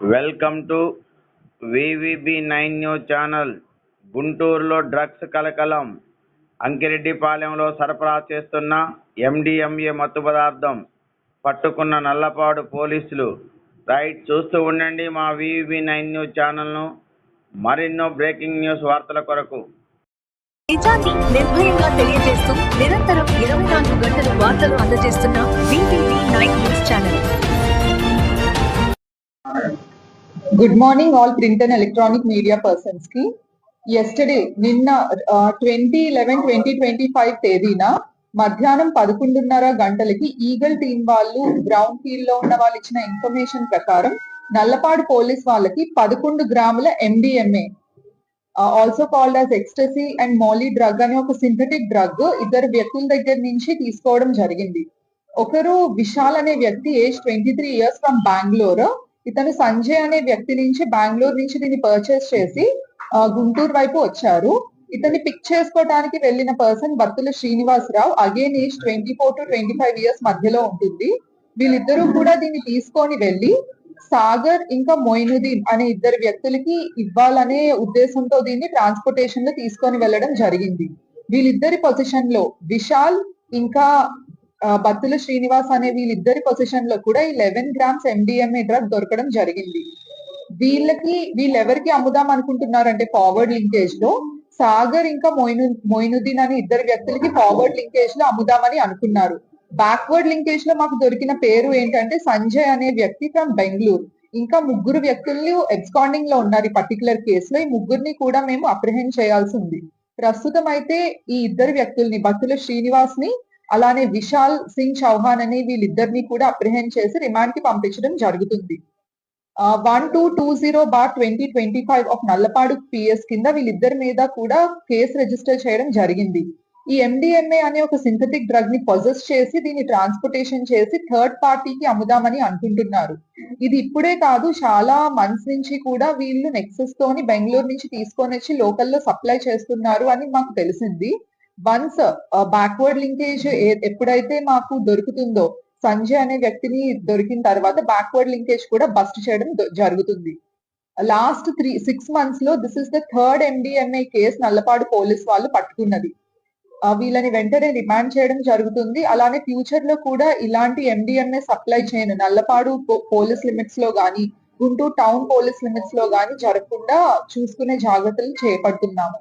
Welcome to VVB nine news channel. గుంటూరులో drugs కలకలం. అంకిరెడ్డిపాలెంలో సరఫరా చేస్తున్న ఎండిఎంఏ మత్తు పదార్థం పట్టుకున్న నల్లపాడు పోలీసులు. రైట్ చూస్తూ ఉండండి మా వివిబి నైన్ న్యూస్ ఛానల్ను. మరెన్నో బ్రేకింగ్ న్యూస్ వార్తల కొరకు. నిజాన్ని నిర్భయంగా తెలియజేస్తూ నిరంతరం ఇరవై నాలుగు గంటలు వార్తలు అందజేస్తున్న VVB nine news channel. Good morning all print and electronic media పర్సన్స్కి ఎస్టర్డే నిన్న twenty eleven twenty twenty five తేదీన మధ్యాహ్నం పదకొండున్నర గంటలకి ఈగల్ టీం వాళ్ళు గ్రౌండ్ ఫీల్డ్లో ఉన్న వాళ్ళు ఇచ్చిన ఇన్ఫర్మేషన్ ప్రకారం నల్లపాడు పోలీస్ వాళ్ళకి పదకొండు గ్రాముల MDMA also called as ecstasy and molly drug అనే ఒక సింథటిక్ డ్రగ్ ఇద్దరు వ్యక్తుల దగ్గర నుంచి తీసుకోవడం జరిగింది. ఒకరు విశాల్ అనే వ్యక్తి age twenty three years from Bengaluru ఇతను సంజయ్ అనే వ్యక్తి నుంచి బెంగళూరు నుంచి దీన్ని పర్చేస్ చేసి గుంటూరు వైపు వచ్చారు. ఇతన్ని పిక్ చేసుకోవడానికి వెళ్ళిన person Battula Srinivasarao. Again age twenty four to twenty five years మధ్యలో ఉంటుంది. వీళ్ళిద్దరూ కూడా దీన్ని తీసుకొని వెళ్ళి సాగర్ ఇంకా మొయినుద్దీన్ అనే ఇద్దరు వ్యక్తులకి ఇవ్వాలనే ఉద్దేశంతో దీన్ని ట్రాన్స్పోర్టేషన్లో తీసుకొని వెళ్ళడం జరిగింది. వీళ్ళిద్దరి పొజిషన్లో విశాల్ ఇంకా బత్తుల శ్రీనివాస్ అనే వీళ్ళిద్దరి పొజిషన్లో కూడా ఈ లెవెన్ గ్రామ్స్ ఎండిఎంఏ డ్రగ్ దొరకడం జరిగింది. వీళ్ళకి వీళ్ళెవరికి అమ్ముదాం అనుకుంటున్నారంటే ఫార్వర్డ్ లింకేజ్లో సాగర్ ఇంకా మొయిను మొయినుద్దీన్ అనే ఇద్దరు వ్యక్తులకి ఫార్వర్డ్ లింకేజ్లో అమ్ముదామని అనుకున్నారు. బ్యాక్వర్డ్ లింకేజ్లో మాకు దొరికిన పేరు ఏంటంటే సంజయ్ అనే వ్యక్తి ఫ్రమ్ బెంగళూరు ఇంకా ముగ్గురు వ్యక్తులు ఎబ్స్కాండింగ్లో ఉన్నారు ఈ పర్టికులర్ కేసులో ఈ ముగ్గురిని కూడా మేము అప్రిహెండ్ చేయాల్సి ఉంది. ప్రస్తుతం అయితే ఈ ఇద్దరు వ్యక్తుల్ని బత్తుల శ్రీనివాస్ని అలానే విశాల్ సింగ్ చౌహాన్ అనే వీళ్ళిద్దరిని కూడా అప్రిహెండ్ చేసి రిమాండ్కి పంపించడం జరుగుతుంది. One two two zero bar twenty twenty five of Nallapadu PS కింద వీళ్ళిద్దరి మీద కూడా కేసు రిజిస్టర్ చేయడం జరిగింది. ఈ ఎండిఎంఏ అనే ఒక సింథటిక్ డ్రగ్ని పొజెస్ చేసి దీన్ని ట్రాన్స్పోర్టేషన్ చేసి థర్డ్ పార్టీకి అమ్ముదామని అనుకుంటున్నారు ఇది ఇప్పుడే కాదు చాలా మంత్స్ నుంచి కూడా వీళ్ళు నెక్సెస్ తోని బెంగళూరు నుంచి తీసుకొని వచ్చి లోకల్లో సప్లై చేస్తున్నారు అని మాకు తెలిసింది. వన్స్ బ్యాక్వర్డ్ లింకేజ్ ఎప్పుడైతే మాకు దొరుకుతుందో సంజయ్ అనే వ్యక్తిని దొరికిన తర్వాత బ్యాక్వర్డ్ లింకేజ్ కూడా బస్ట్ చేయడం జరుగుతుంది. లాస్ట్ త్రీ సిక్స్ మంత్స్లో this is the third MDMA case Nallapadu police వాళ్ళు పట్టుకున్నది. Uh, వీళ్ళని వెంటనే రిమాండ్ చేయడం జరుగుతుంది. అలానే ఫ్యూచర్లో కూడా ఇలాంటి ఎండిఎంఏ సప్లై చేయను నల్లపాడు పోలీస్ లిమిట్స్లో గాని గుంటూరు టౌన్ పోలీస్ లిమిట్స్లో గాని జరగకుండా చూసుకునే జాగ్రత్తలు చేపడుతున్నాము.